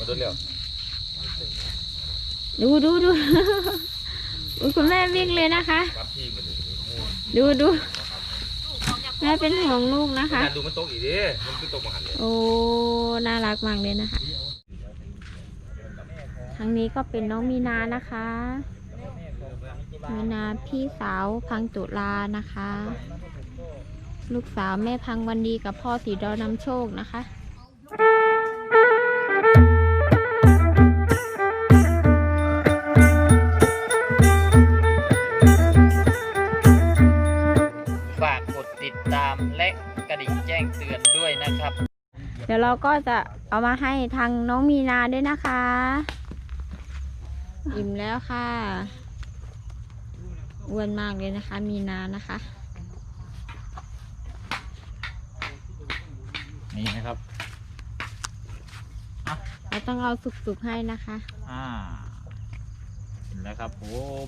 มาดูเร็วดูดูดู อุ๊ยคุณแม่วิ่งเลยนะคะ รับที่มาดูดูดูแม่เป็นห่วงลูกนะคะ งานดูมันตกอีกดิมันคือตกมาหันเลยโอ้ น่ารักมากเลยนะคะ ทางนี้ก็เป็นน้องมีนานะคะ มีนาพี่สาวพังตุลานะคะ ลูกสาวแม่พังวันดีกับพ่อสีดอนำโชคนะคะ งแจ้งเตือนด้วยนะครับ เดี๋ยวเราก็จะเอามาให้ทางน้องมีนาด้วยนะคะ อิ่มแล้วค่ะอ้วนมากเลยนะคะ มีนานะคะ นี่นะครับ เราต้องเอาสุกๆให้นะคะ อ่าเห็นแล้วครับผม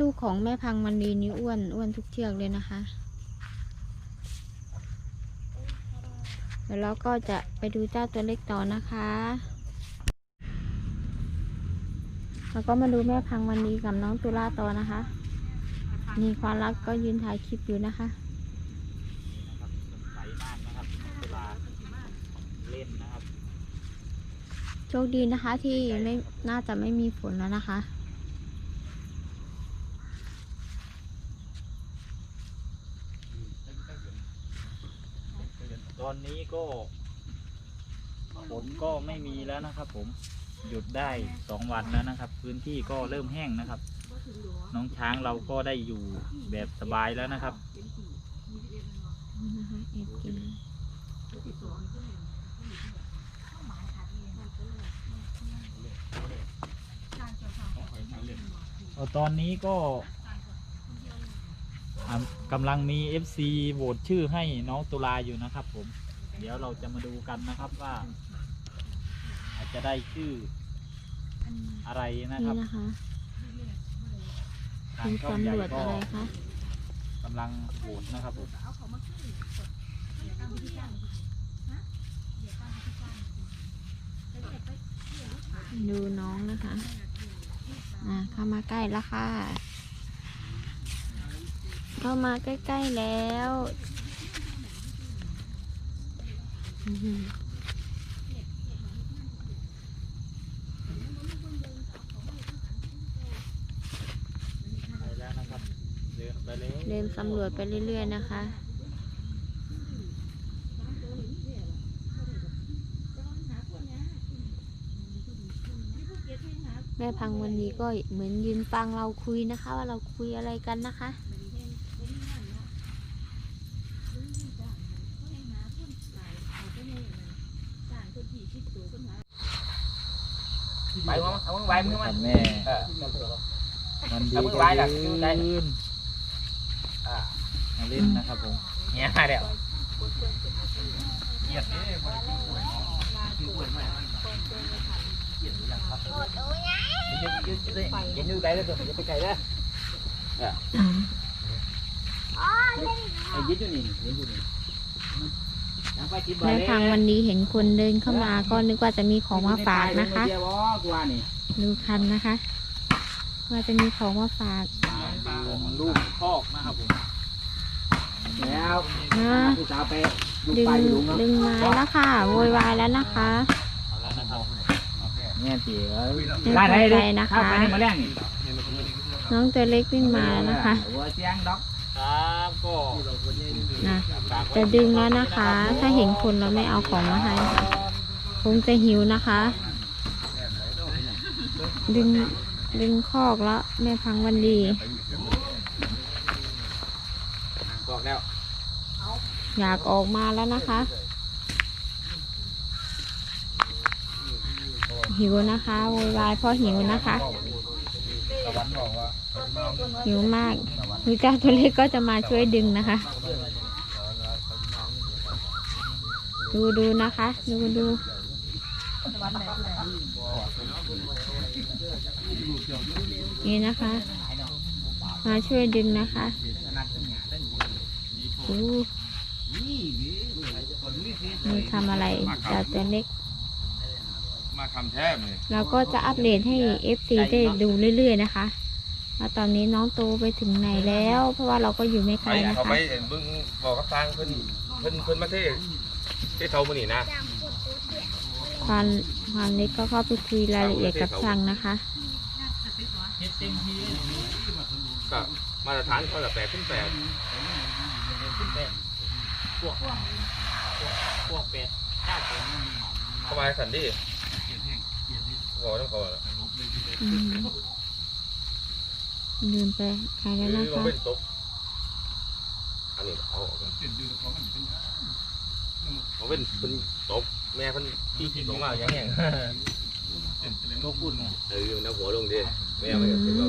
ลูกของแม่พังมันดีนี่อ้วนอ้วนทุกเชือกเลยนะคะ เดี๋ยวเราก็จะไปดูเจ้าตัวเล็กต่อนะคะ แล้วก็มาดูแม่พังวันดีกับน้องตุลาต่อนะคะมีความรักก็ยืนถ่ายคลิปอยู่นะคะใสมากนะครับเวลาเล่นนะครับโชคดีนะคะที่ไม่น่าจะไม่มีฝนแล้วนะคะ ต อนนี้ก็ฝนก็ไม่มีแล้วนะครับ ผมหยุดได้สองวันแล้วนะครับ พื้นที่ก็เริ่มแห้งนะครับ น้องช้างเราก็ได้อยู่แบบสบายแล้วนะครับตอนนี้ก็กำลังมี FC โหวตชื่อให้น้องตุลาอยู่นะครับผม เดี๋ยวเราจะมาดูกันนะครับว่า อาจจะได้ชื่ออะไรนะคนี่รับนะคะทาคุงณช่องใหญ่ตำรวจก็อะไรคะกำลังโหวตนะครับผมดูน้องนะคะอ่าเข้ามาใกล้แล้วค่ะ เข้ามาใกล้ ๆ แล้วอื้อหือ ไปแล้วนะครับ เดินไปเลยเดินสำรวจไปเรื่อยๆนะคะ แม่พังวันนี้ก็เหมือนยืนฟังเราคุยนะคะ ว่าเราคุยอะไรกันนะคะ ไปมั้งเอามึงไปมึงคมัรันบแม่เออมันดีเอามือก็ไว้ล่ะยือยู่ได้นอ่ามาเล่นนะครับผมเนี่ยมาแล้วเกียดนี่มันกินกล้วยกินกล้วยไหมเกียดหรือยังครับยืดยืดยืดยืดยืดไกลเลยตัวยืดไปไกลเลยเออไอ้ยืดอยู่นี่ยืดอยู่นี่ ยังไปกินบ่แม่เลยพังวันนี้เห็นคนเดินเข้ามาก็นึกว่าจะมีของมาฝากนะคะเดี๋ยวบ่กว่านี่ดูคันนะคะ ว่าจะมีของมาฝากของลูกคอกนะครับผมแล้วนะผู้สาวไปลูกดึงไปอยู่ลุงเนาะดึงไม้แล้วค่ะโวยวายแล้วนะคะเอาแล้วนะครับเนี่ยจีเอ้ยไม่ได้พอได้ใจเลยนะเข้าคะไปในมาแรงนี่น้องตัวเล็กวิ่งมาแล้วนะคะ ครับก็นะจะดึงแล้วนะคะ ถ้าเห็นคนเราไม่เอาของมาให้ค่ะคงจะหิวนะคะ ดึงดึงคอกแล้วแม่พังวันดีอกแล้ว อยากออกมาแล้วนะคะ หิวนะคะโวยวายเพราะหิวนะคะ หิวมาก ลูกเจ้าตัวเล็กก็จะมาช่วยดึงนะคะ ดูดูนะคะ ดูดูนี่นะคะ มาช่วยดึงนะคะดูนี่ทำอะไรจะตัวเล็กมาคำแทบเลยเราก็จะอัปเดตให้ FC ได้ดูเรื่อยๆนะคะ ว่าตอนนี้น้องโตไปถึงไหนแล้ว เพราะว่าเราก็อยู่ไม่ไกไปลนะเขาคะ ไปเบึงบอกกับทางเพิ่นเพิ่นเพิ่นมาเทศเทศเท่ามื้อนี้นะ ควานควานเล็กก็เข้าไปคุยรายละเอียดกับช่างนะคะเฮ็ดเต็มที่ก็มาตรฐานเขาละแปดขึ้นแปดขึ้นไปพวกพวกพวกเป็ดข้าวเป็ดเข้ามาสันดิบอกต้องเขาละอืม ลืมไปใครแล้วนะคือคะเป็นตกอันนี้เอาออกมาเขาเป็นเป็นตกแม่เพิ่นที่ที่ของมาอย่างแห้งก็พูดไงเออน้ำหัวลงดิแม่มันก็เป็นเรา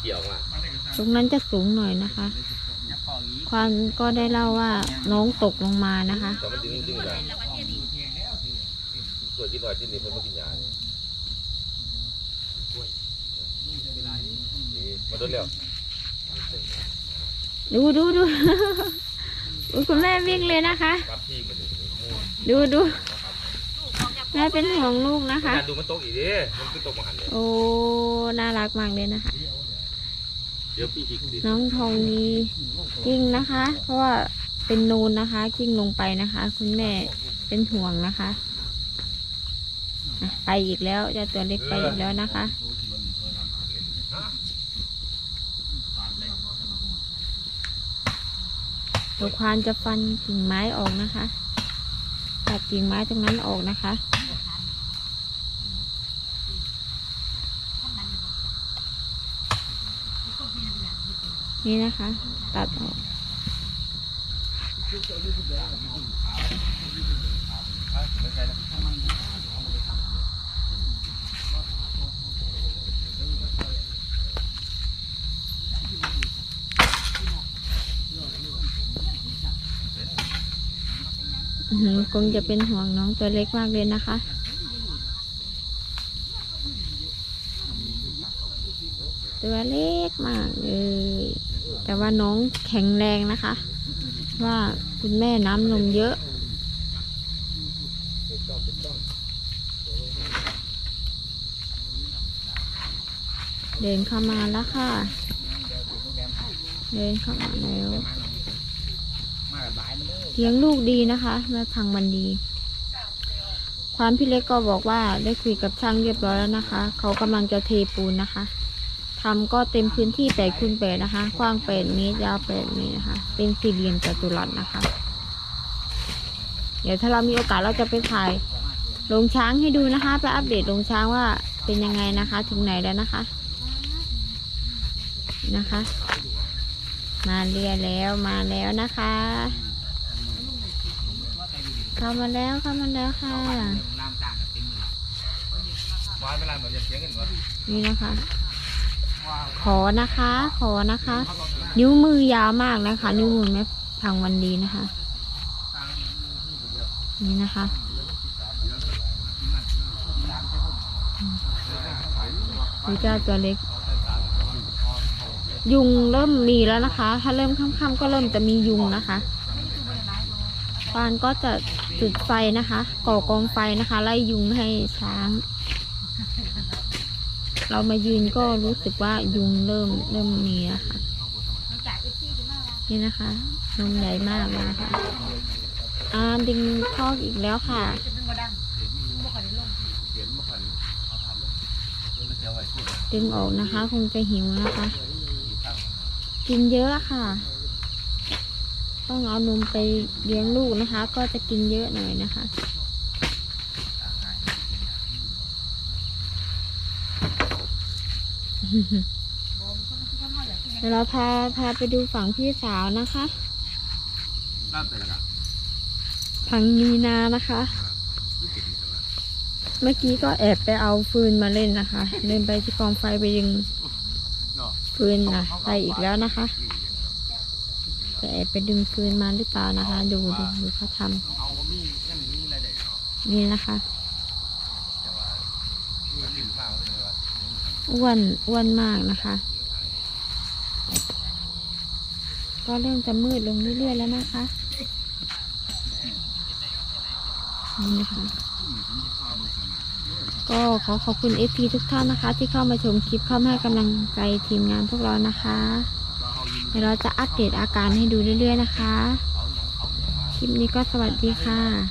เกี่ยวมาตรงนั้นจะสูงหน่อยนะคะ ควานก็ได้เล่าว่าน้องตกลงมานะคะแต่มันดึงดึงได้ตัวที่ลอยที่นี่เพิ่นมากินยาเนี่ยนี่ มาโดนแล้วดูดูดูอุ๊ยคุณแม่วิ่งเลยนะคะ รับที่มันดูดูแม่เป็นห่วงลูกนะคะการดูมันตกอีกดิมันคือตกมาหันเลยโอ้ น่ารักมากเลยนะคะ เดี๋ยวพี่หิกดิน้องทองดีกิ้งนะคะ เพราะว่าเป็นนูนนะคะ กิ้งลงไปนะคะ คุณแม่เป็นห่วงนะคะอะไปอีกแล้วเจ้าตัวเล็กไปอีกแล้วนะคะ เดี๋ยวควานจะฟันกิ่งไม้ออกนะคะตัดกิ่งไม้ตรงนั้นออกนะคะ นี่นะคะ ตัดออก คงจะเป็นห่วงน้องตัวเล็กมากเลยนะคะ ตัวเล็กมากเลยแต่ว่าน้องแข็งแรงนะคะ ว่าคุณแม่น้ำนมเยอะเดินเข้ามาแล้วค่ะ เดินเข้ามาแล้ว เลี้ยงลูกดีนะคะแม่พังมันดี ความพี่เล็กก็บอกว่าได้คุยกับช่างเรียบร้อยแล้วนะคะ เขากำลังจะเทปูนนะคะทำก็เต็มพื้นที่แปดคูณแปดนะคะ กว้างแปดเมตรยาวแปดเมตรนะคะ เป็นสี่เหลี่ยมจัตุรัสนะคะ เดี๋ยวถ้าเรามีโอกาสเราจะไปถ่ายลงช้างให้ดูนะคะ ไปอัปเดตลงช้างว่าเป็นยังไงนะคะ ถึงไหนแล้วนะคะ นะคะ มาเรียแล้วมาแล้วนะคะ เข้ามาแล้วเข้ามาแล้วค่ะนี่นะคะ ขอนะคะ ขอนะคะ นิ้วมือยาวมากนะคะ นิ้วมือแม่พังวันดีนะคะ นี่นะคะดูเจ้าตัวเล็ก ยุงเริ่มมีแล้วนะคะ ถ้าเริ่มค่ำๆก็เริ่มจะมียุงนะคะฟานก็จะจุดไฟนะคะ ก่อกองไฟนะคะ ไล่ยุงให้ช้าง เรามายืนก็รู้สึกว่ายุงเริ่มเริ่มมีนะคะนี่นะคะนมใหญ่มากเลยนะคะอ่าดึงคอกอีกแล้วค่ะดึงออกนะคะ คงจะหิวนะคะ กินเยอะค่ะ ต้องเอานมไปเลี้ยงลูกนะคะ ก็จะกินเยอะหน่อยนะคะเดี๋ยวเราพาพาไปดูฝั่งพี่สาวนะคะฝั่งมีนานะคะ เมื่อกี้ก็แอบไปเอาฟืนมาเล่นนะคะ เดินไปที่กองไฟไปดึง ฟืนนะไปอีกแล้วนะคะแอบไปดึงฟืนมาหรือเปล่านะคะ ดูดูดูเขาทำนี่นะคะอ้วนอ้วนมากนะคะ ก็เริ่มจะมืดลงเรื่อยๆแล้วนะคะนี่นะคะ ก็ขอขอบคุณ f อทุกท่านนะคะ ที่เข้ามาชมคลิปเข้ามาให้กำลังใจทีมงานพวกเรานะคะเดี๋ยวเราจะอัปเดตอาการให้ดูเรื่อยๆนะคะ คลิปนี้ก็สวัสดีค่ะ